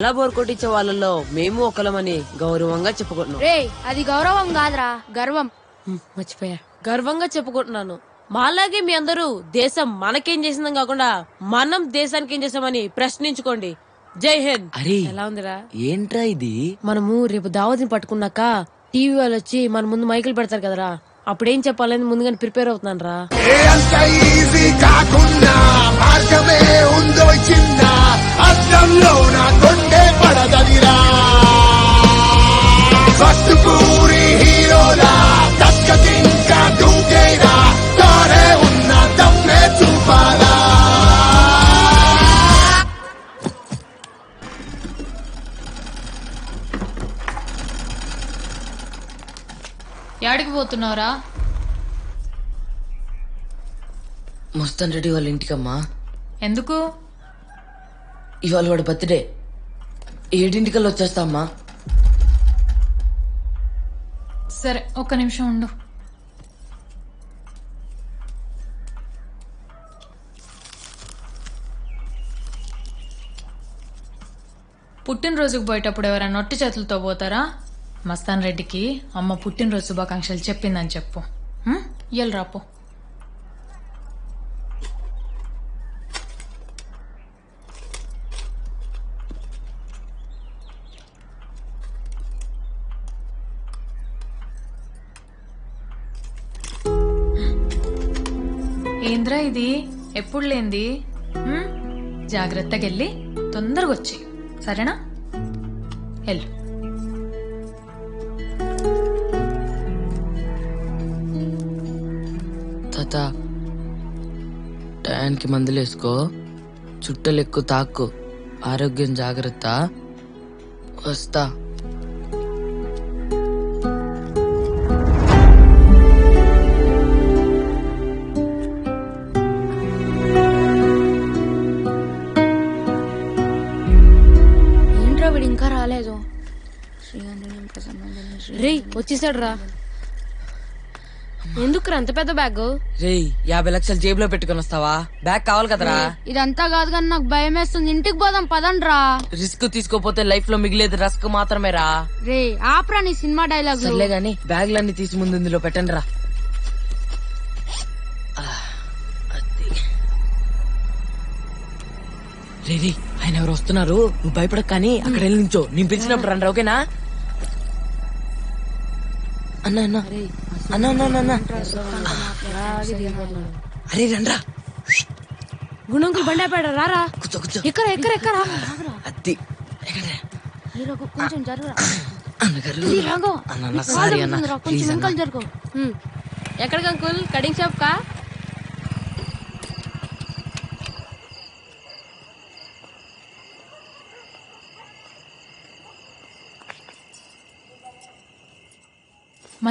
అలా బోర్ కొట్టించే వాళ్ళలో మేము ఒకలమని గౌరవంగా చెప్పుకుంటున్నాం. రే అది గౌరవం కాదురా గర్వం. హ్మ్, మర్చిపోయా. గర్వంగా చెప్పుకుంటున్నాను. మాలాగే మీ అందరూ దేశం మనకేం చేసిందని కాకుండా మనం దేశానికి ఏం చేసామని ప్రశ్నించుకోండి. జై హింద్. అరే ఎలా ఉందిరా? ఏంట్రా ఇది? మనము రేపు దావతిని పట్టుకున్నాక టీవీ వాళ్ళు వచ్చి మన ముందు మైకులు పెడతారు కదరా. అప్పుడేం చెప్పాలని ముందుగానే ప్రిపేర్ అవుతున్నాను రా ఏ అంత ఈజీ కాకున్నా మార్గమే ఉందో చిన్న. అద్దంలో నా కొండే పడదదిరా ఫస్ట్ పూరి హీరోలా దూకేరా తారే ఉన్న దమ్మే చూపాలా. యాడికి పోతున్నావురా? మస్తాన్ రెడ్డి వాళ్ళ ఇంటికమ్మా. ఎందుకు? ఇవాళ వాడు బర్త్డే. ఏడింటికల్లా వచ్చేస్తా అమ్మా. సరే ఒక్క నిమిషం ఉండు. పుట్టినరోజుకు పోయేటప్పుడు ఎవరైనా నొట్టి చేతులతో పోతారా? మస్తాన్ రెడ్డికి అమ్మ పుట్టినరోజు శుభాకాంక్షలు చెప్పిందని చెప్పు. ఇయ్యలు రాపో. ఎప్పుడు లేంది జాగ్రత్తగా వెళ్ళి తొందరగా వచ్చి సరేనా? వెళ్ళు తాత టయానికి మందులు వేసుకో చుట్టలు ఎక్కువ తాక్కు. ఆరోగ్యం జాగ్రత్త. వస్తా. వచ్చేసాడు రా ఎందుకు అంత పెద్ద బ్యాగ్? రేయ్ యాభై లక్షలు జేబులో పెట్టుకొని వస్తావా? బ్యాగ్ కావాలి కదరా. ఇదంతా కాదు కానీ నాకు భయం వేస్తుంది. ఇంటికి పోదాం పదండ్రా. రిస్క్ తీసుకోపోతే లైఫ్లో మిగిలేదు రస్క్ మాత్రమే రా రే ఆప్రా నీ సినిమా డైలాగ్ సర్లే గాని బ్యాగ్లన్నీ తీసి ముందు ఇందులో పెట్టండి రా రే రే, ఆయన ఎవరు వస్తున్నారు? నువ్వు భయపడక కానీ అక్కడ వెళ్ళి నించో. నేను పిలిచినప్పుడు రండి ఓకేనా? అన్న అన్న. అన్న అన్న అన్న, అన్న. అరే రండ్రా. గుణంకులు బండి రారా? కూర్చో కూర్చో. ఎక్కర ఎక్కర ఎక్కరా అద్ది? కొంచెం అన్న సారీ అన్న. ప్లీజ్ జరుగు. ఎక్కడికి అంకుల్? కటింగ్ షాప్ కా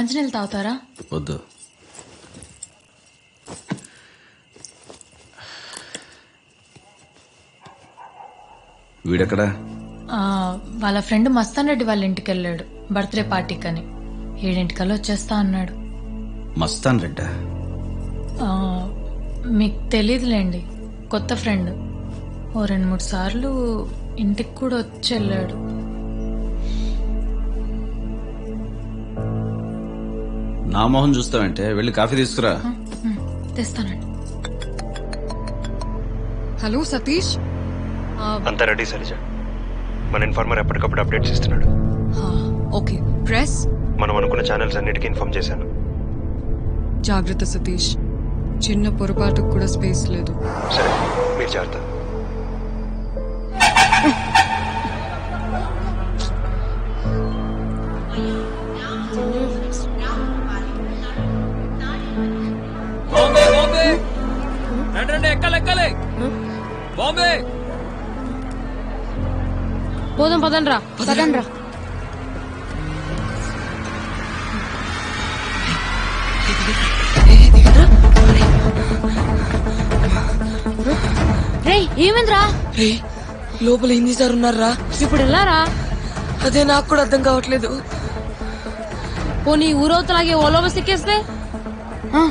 మంచినీళ్ళు తాగుతారా? వద్దు. వీడెక్కడా? ఆ, వాళ్ళ ఫ్రెండ్ మస్తాన్ రెడ్డి వాళ్ళ ఇంటికి వెళ్ళాడు బర్త్డే పార్టీకని. ఏడింటికల్లా వచ్చేస్తా అన్నాడు. మస్తాన్ రెడ్డా ఆ, మీకు తెలియదులేండి కొత్త ఫ్రెండ్. ఓ రెండు మూడు సార్లు ఇంటికి కూడా వచ్చి వెళ్ళాడు నా మొహం చూస్తావంటే వెళ్ళి కాఫీ తీసుకురా. తెస్తానండి. హలో సతీష్? అంతా రెడీ సరిజ. మన ఇన్ఫార్మర్ ఎప్పటికప్పుడు అప్డేట్స్ ఇస్తున్నాడు ఓకే. ప్రెస్? మనం అనుకున్న ఛానల్స్ అన్నిటికీ ఇన్ఫార్మ్ చేశాను. జాగ్రత్త సతీష్. చిన్న పొరపాటుకు కూడా స్పేస్ లేదు. సరే మీరు జాగ్రత్త. రండి ఎక్కాలి ఎక్కాలి? బాంబే. పోదాం పదండి రా. పదండ్రా రే. ఏమైందిరా? రే లోపల హిందీ సార్ ఉన్నారా ఇప్పుడు వెళ్ళారా? అదే నాకు కూడా అర్థం కావట్లేదు. పోనీ ఊరవతలాగే ఓలో బస్ ఎక్కేస్తే రే,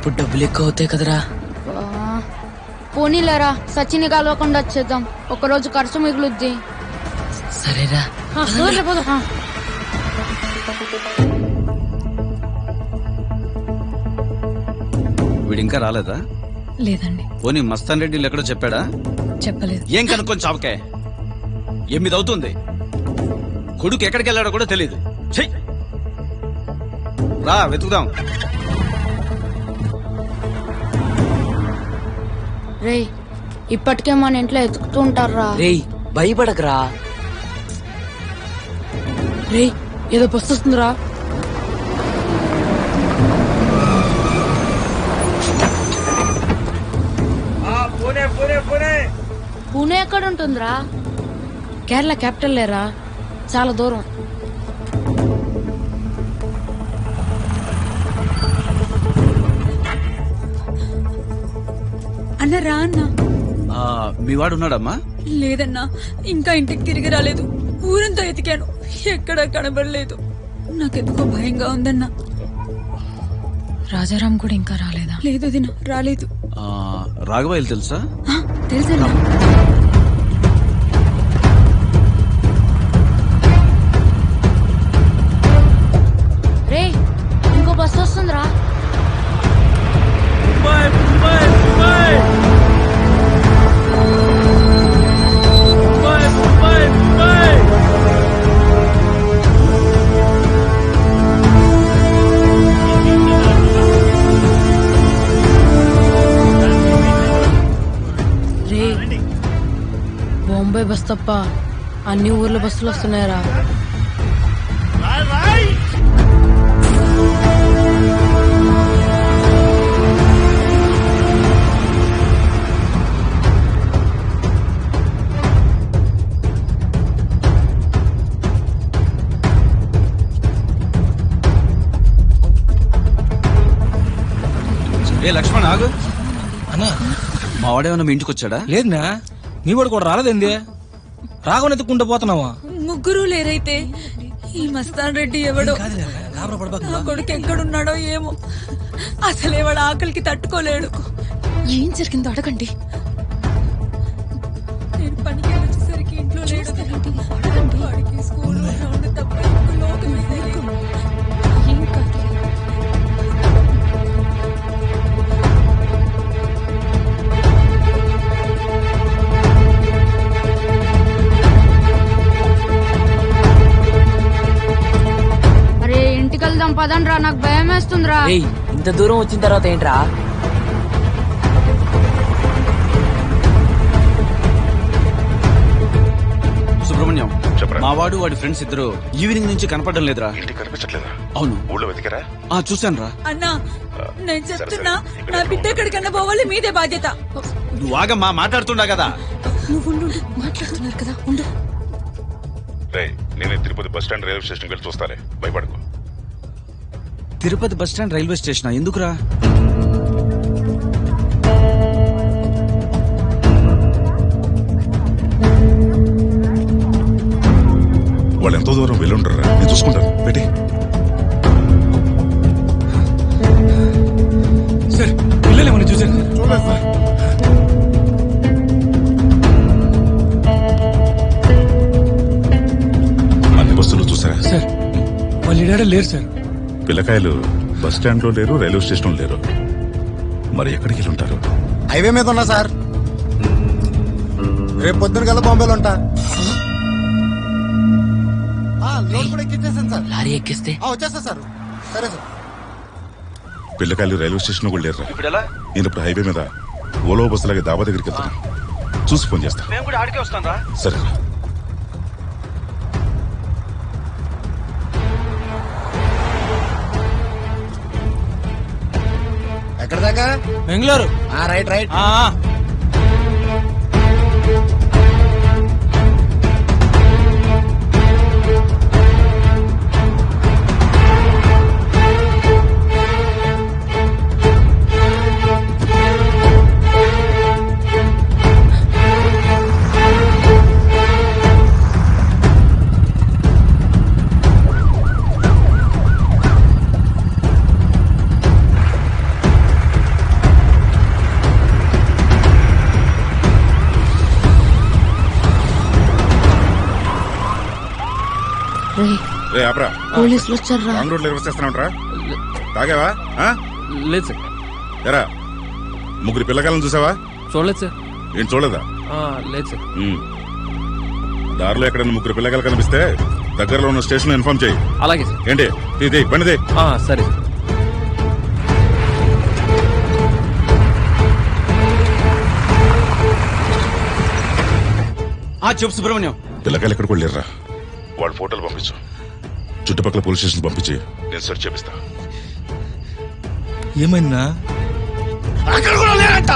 అప్పుడు డబ్బులు ఎక్కువ అవుతాయి కదరా. పోనీలేరా సచిని కలవకుండా వచ్చేద్దాం. ఒకరోజు ఖర్చు మిగులుద్ది. సరేరా. వీడు ఇంకా రాలేదా? లేదండి. పోనీ మస్తాన్ రెడ్డి ఎక్కడో చెప్పాడా? చెప్పలేదు. ఏం కనుక్కొని చావకే? ఎనిమిది అవుతుంది. కొడుకు ఎక్కడికి వెళ్ళాడో కూడా తెలియదు చెయ్ రా వెతుకుదాం. రేయ్ ఇప్పటికే మన ఇంట్లో ఎతుకుతూ ఉంటారా రేయ్ భయపడకరా. రేయ్ ఏదో బస్సు వస్తుందిరా. పూణే ఎక్కడ ఉంటుందిరా? కేరళ క్యాపిటల్ లేరా? చాలా దూరం. అన్న రా అన్న. మీ వాడు ఉన్నాడమ్మా? లేదన్నా ఇంకా ఇంటికి తిరిగి రాలేదు. ఊరంతా ఎతికాను. ఎక్కడా కనబడలేదు. నాకెందుకో భయంగా ఉందన్నా. రాజారాం కూడా ఇంకా రాలేదా? లేదు దిన రాలేదు. ఆ, రాఘవయ్యలు తెలుసా? బాంబే బస్ తప్ప అన్ని ఊర్ల బస్సులు వస్తున్నాయరా. ఏ లక్ష్మణ్ ఆగు. అన్నా. మా వాడేమన్నా మీ ఇంటికి వచ్చాడా? లేదునా మీ వాడు కూడా రాలేదేంది? రాఘవన్ ఎత్తుకుంటూ పోతున్నావా? ముగ్గురు లేరైతే ఈ మస్తాన్ రెడ్డి ఎవడో నా కొడుకు ఎక్కడున్నాడో ఏమో. అసలే వాడు ఆకలికి తట్టుకోలేడు. ఏం జరిగిందో అడగండి. నేను పనికి వచ్చేసరికి ఇంట్లో లేడు అడగండి. వాడికి స్కూల్ గ్రౌండ్ తప్ప ఇంకో పదండ్రా నాకు భయం వేస్తుందిరా ఇంత దూరం వచ్చిన తర్వాత ఏంట్రా? సుబ్రహ్మణ్యం చెప్పరా? మా వాడు వాడి ఫ్రెండ్స్ ఇద్దరు ఈవినింగ్ నుంచి కనపడడం లేదురా. ఇంటికి కనిపించట్లేదా? అవును. ఊళ్ళో వెతికారా? ఆ చూశాను రా అన్నా నేను చెప్తున్నా నా బిడ్డ ఎక్కడికన్నా పోవాలి మీదే బాధ్యత. నువ్వు ఆగమ్మా మాట్లాడుతుండా కదా. మాట్లాడుతున్నారు కదా ఉండు. రే నేను తిరుపతి బస్ స్టాండ్ రైల్వే స్టేషన్కి వెళ్ళి చూస్తాలే. భయపడకు. Tirupati bus stand railway station ఎందుకురా? వాళ్ళు ఎంతో దూరం వెళ్ళుంటారా నేను చూసుకుంటాను. పెట్టి సార్ పిల్లలు ఏమన్నా చూసారు అన్ని బస్సులు చూసారా? సార్ వాళ్ళు లేరు సార్. పిల్లకాయలు బస్ స్టాండ్లో లేరు రైల్వే స్టేషన్ లేరు. మరి ఎక్కడికి వెళ్ళి ఉంటారు హైవే మీద ఉన్నా సార్. రేపు పొద్దున కల్లా బాంబేలో ఉంటా. ఆ, కూడా సార్. లారీ ఎక్కిస్తే? ఆ, వచ్చేస్తా సార్. సరే సార్. పిల్లకాయలు రైల్వే స్టేషన్ కూడా లేరు ఇప్పుడు ఎలా? నేను ఇప్పుడు హైవే మీద ఓలో బస్సులాగా దాబా దగ్గరికి వెళ్తాను చూసి ఫోన్ చేస్తా. మేము కూడా ఆడికే వస్తాం రా సరే దాకా బెంగళూరు. Right right. పోలీసులు వచ్చారా? రాంగ్ రోడ్ రివర్స్ చేస్తున్నావుట్రా తాగావా? ఆ? లేదు సార్. ఎరా ముగ్గురు పిల్లకాయలను చూసావా? చూడలేదు సార్. ఏం చూడలేదా? లేదు సార్. ఉమ్. దారిలో ఎక్కడైనా ముగ్గురు పిల్లకాయలు కనిపిస్తే దగ్గరలో ఉన్న స్టేషన్ ఇన్ఫార్మ్ చేయి. అలాగే సార్. ఏంటి? ఇది బండిది సరే సార్. ఆ చెప్పు సుబ్రహ్మణ్యం. పిల్లకాయలు ఎక్కడికి వెళ్ళారా వాళ్ళ ఫోటోలు పంపించు. చుట్టుపక్కల పోలీస్ స్టేషన్ పంపించి నేను సెర్చ్ చేపిస్తా. ఏమైందా అక్కడ కూడా లేరంట